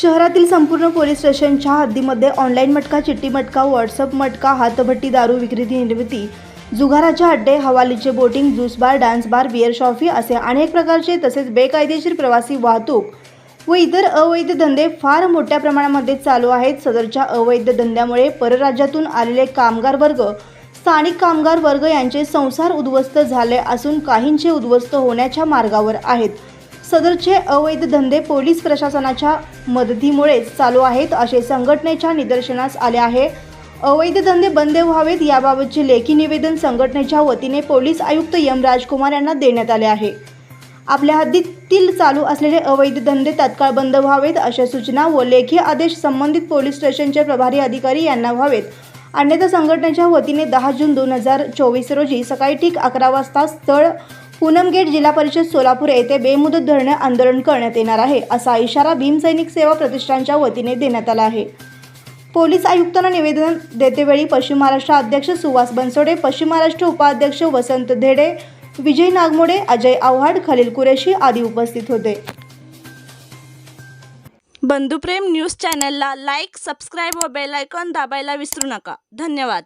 शहरातील संपूर्ण पोलीस स्टेशनच्या हद्दीमध्ये ऑनलाईन मटका चिट्टी मटका व्हॉट्सअप मटका हातभट्टी दारू विक्री निर्मिती जुगाराचे अड्डे हवालीचे boating juice bar dance bar beer शॉफी असे अनेक प्रकारचे तसेच बेकायदेशीर प्रवासी वाहतूक व इतर अवैध धंदे फार मोठ्या प्रमाणामध्ये चालू आहेत. सदरच्या अवैध धंद्यामुळे परराज्यातून आलेले कामगार वर्ग स्थानिक कामगार वर्ग यांचे संसार उद्ध्वस्त झाले असून काहींचे उद्ध्वस्त होण्याच्या मार्गावर आहेत. सदरचे अवैध धंदे पोलीस प्रशासनाच्या मदतीमुळेच चालू आहेत असे संघटनेच्या निदर्शनास आले आहे. अवैध धंदे बंद व्हावेत याबाबतचे लेखी निवेदन संघटनेच्या वतीने पोलीस आयुक्त यम राजकुमार यांना देण्यात आले आहे. आपल्या हद्दीतील चालू असलेले अवैध धंदे तात्काळ बंद व्हावेत अशा सूचना व लेखी आदेश संबंधित पोलीस स्टेशनचे प्रभारी अधिकारी यांना व्हावेत. अन्यथा संघटनेच्या वतीने दहा जून दोन हजार चोवीस रोजी सकाळी ठीक अकरा वाजता स्थळ पूनम गेट जिल्हा परिषद सोलापूर येथे बेमुदत धरणे आंदोलन करण्यात येणार आहे असा इशारा भीमसैनिक सेवा प्रतिष्ठानच्या वतीने देण्यात आला आहे. पोलीस आयुक्तांना निवेदन देतेवेळी पश्चिम महाराष्ट्र अध्यक्ष सुहास बनसोडे पश्चिम महाराष्ट्र उपाध्यक्ष वसंत धेडे विजय नागमोडे अजय आव्हाड खलील कुरेशी आदी उपस्थित होते. बंधुप्रेम न्यूज चॅनलला लाईक सबस्क्राईब व बेल आयकॉन दाबायला विसरू नका. धन्यवाद.